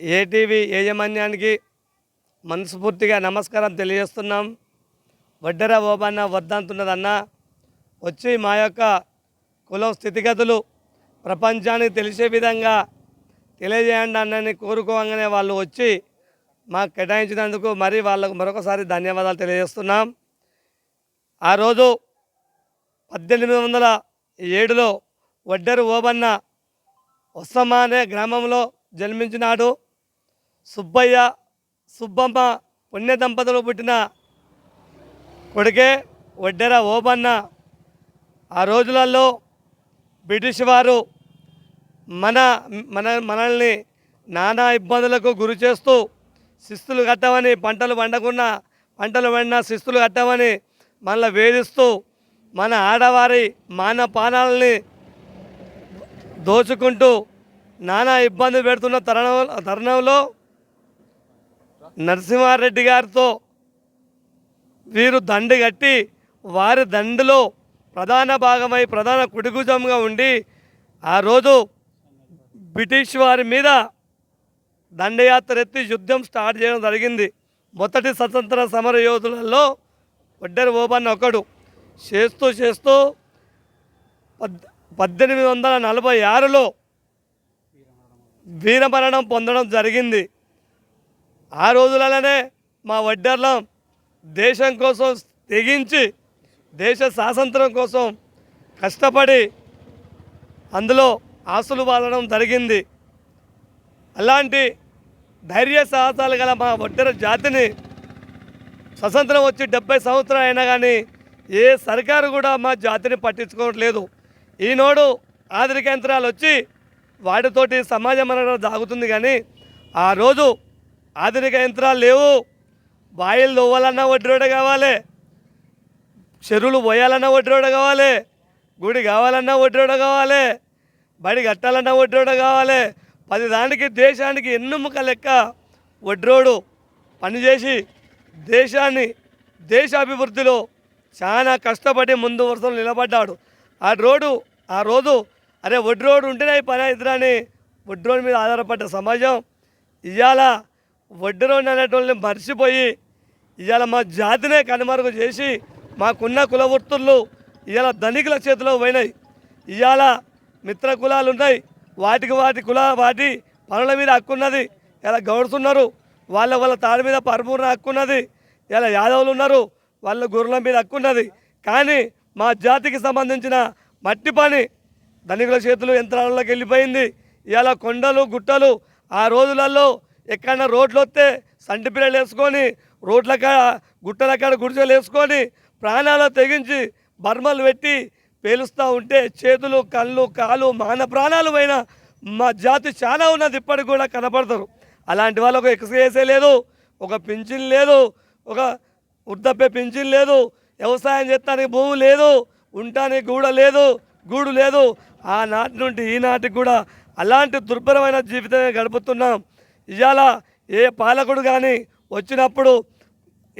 ATV యాజమాన్యానికి మనస్ఫూర్తిగా నమస్కారం తెలియజేస్తున్నాం. వడ్డెర ఓబన్న వద్దంతున్నదన్న వచ్చి మా యొక్క కులం స్థితిగతులు ప్రపంచానికి తెలిసే విధంగా తెలియజేయండి అన్నని కోరుకోగానే వాళ్ళు వచ్చి మాకు కేటాయించినందుకు మరి వాళ్ళకు మరొకసారి ధన్యవాదాలు తెలియజేస్తున్నాం. ఆ రోజు పద్దెనిమిది వందల ఏడులో వడ్డెరు ఓబన్న ఒస్సమ్మ అనే గ్రామంలో జన్మించినాడు. సుబ్బయ్య సుబ్బమ్మ పుణ్య దంపతులు పుట్టిన కొడుకే వడ్డెర ఓబన్న. ఆ రోజులలో బ్రిటిష్ వారు మన మన మనల్ని నానా ఇబ్బందులకు గురి చేస్తూ శిస్తులు కట్టమని పంటలు పండకుండా పంటలు పండిన శిస్తులు కట్టమని మనల్ని వేధిస్తూ మన ఆడవారి మాన పానాలని దోచుకుంటూ నానా ఇబ్బంది పెడుతున్న తరుణం తరుణంలో నరసింహారెడ్డి గారితో వీరు దండు కట్టి వారి దండులో ప్రధాన భాగమై ప్రధాన కుడిగుజంగా ఉండి ఆ రోజు బ్రిటిష్ వారి మీద దండయాత్ర ఎత్తి యుద్ధం స్టార్ట్ చేయడం జరిగింది. మొదటి స్వతంత్ర సమర యోధులలో ఒడ్డరి ఓబన్న ఒకడు. చేస్తూ చేస్తూ పద్దెనిమిది వందల నలభై ఆరులో వీరమరణం పొందడం జరిగింది. ఆ రోజులలోనే మా వడ్డర్లం దేశం కోసం తెగించి దేశ స్వాతంత్రం కోసం కష్టపడి అందులో ఆస్తులు వాడడం జరిగింది. అలాంటి ధైర్య సాహసాలు గల మా వడ్డర జాతిని స్వతంత్రం వచ్చి డెబ్బై సంవత్సరాలు అయినా కానీ ఏ సర్కారు కూడా మా జాతిని పట్టించుకోవట్లేదు. ఈనాడు ఆధునిక యంత్రాలు వచ్చి వాటితోటి సమాజం అనేది సాగుతుంది కానీ ఆ రోజు ఆధునిక యంత్రాలు లేవు బాయిలు తవ్వాలన్నా వడ్డీరోడ కావాలి. చెరువులు పోయాలన్నా వడ్డీరోడ కావాలి. గుడి కావాలన్నా వడ్డీరోడ కావాలి. బడి కట్టాలన్నా వడ్డీరోడ కావాలి. పది దానికి దేశానికి ఎన్నుముక లెక్క వడ్రోడు పనిచేసి దేశాన్ని దేశాభివృద్ధిలో చాలా కష్టపడి ముందు వరుసలో నిలబడ్డాడు. ఆ రోడ్డు ఆ రోజు అరే ఒడ్డు రోడ్డు ఉంటేనే పని అవుతుందని ఒడ్డు రోడ్డు మీద ఆధారపడ్డ సమాజం ఇవాళ ఒడ్డు రోడ్డు అనేటోళ్ళని మర్చిపోయి ఇవాళ మా జాతినే కనుమరుగు చేసి మాకున్న కుల వృత్తులు ఇవాళ ధనికుల చేతిలో పోయినాయి. ఇవాళ మిత్ర కులాలు ఉన్నాయి. వాటికి వాటి కుల వాటి పనుల మీద హక్కున్నది ఇలా గౌడుతున్నారు వాళ్ళ వాళ్ళ తాడి మీద పరిపూర్ణ హక్కున్నది ఇలా యాదవులు ఉన్నారు. వాళ్ళ గొర్రెల మీద హక్కున్నది కానీ మా జాతికి సంబంధించిన మట్టి పని. ధనికుల చేతులు యంత్రాలలోకి వెళ్ళిపోయింది. ఇవాళ కొండలు గుట్టలు ఆ రోజులలో ఎక్కడన్నా రోడ్లు వస్తే సంటి పిల్లలు వేసుకొని రోడ్ల కాడ గుట్టల కాడ గుడిసెలు వేసుకొని ప్రాణాలు తెగించి బర్మలు పెట్టి పేలుస్తూ ఉంటే చేతులు కళ్ళు కాలు మాన ప్రాణాలు పోయిన మా జాతి చాలా ఉన్నది. ఇప్పటికి కూడా కనపడతారు. అలాంటి వాళ్ళకు ఎక్స్రేసే లేదు ఒక పింఛన్ లేదు ఒక వృద్ధప్య పింఛన్ లేదు వ్యవసాయం చేస్తానికి భూమి లేదు ఉండటానికి గూడ లేదు గూడు లేదు. ఆనాటి నుండి ఈనాటికి కూడా అలాంటి దుర్భరమైన జీవితమే గడుపుతున్నాం. ఇవాళ ఏ పాలకుడు కానీ వచ్చినప్పుడు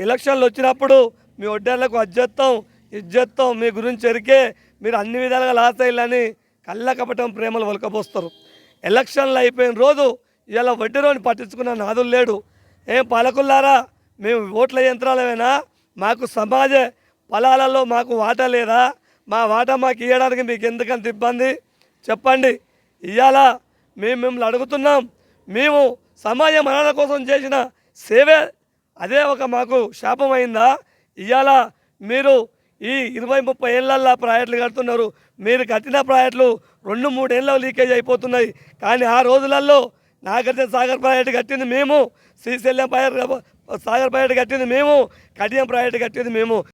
ఎలక్షన్లు వచ్చినప్పుడు మీ వడ్డేళ్ళకు అజ్జెత్తాం ఇజ్జెత్తాం మీ గురించి ఎరికే మీరు అన్ని విధాలుగా లాస్ అయ్యాలని కళ్ళకపటం ప్రేమలు ఒలకపోస్తారు ఎలక్షన్లు అయిపోయిన రోజు ఇలా వడ్డీరోని పట్టించుకున్న నాదులు లేడు. ఏం పాలకుల్లారా మేము ఓట్ల యంత్రాలమేనా? మాకు సమాజే పొలాలలో మాకు వాటా లేదా? మా వాటా మాకు ఇవ్వడానికి మీకు ఎందుకంత ఇబ్బంది? చెప్పండి. ఇవాళ మేము మిమ్మల్ని అడుగుతున్నాం. మేము సమాజ మరణాల కోసం చేసిన సేవే. అదే ఒక మాకు శాపమైందా? ఇవాళ మీరు ఈ ఇరవై ముప్పై ఏళ్ళల్లో ప్రాజెక్టులు కడుతున్నారు. మీరు కట్టిన ప్రాజెక్టులు రెండు మూడేళ్ళలో లీకేజ్ అయిపోతున్నాయి. కానీ ఆ రోజులలో నాగార్జున సాగర్ ప్రాజెక్టు కట్టింది మేము. శ్రీశైలం ప్రాజెక్టు సాగర్ ప్రాజెక్టు కట్టింది మేము. కడియం ప్రాజెక్టు కట్టింది మేము.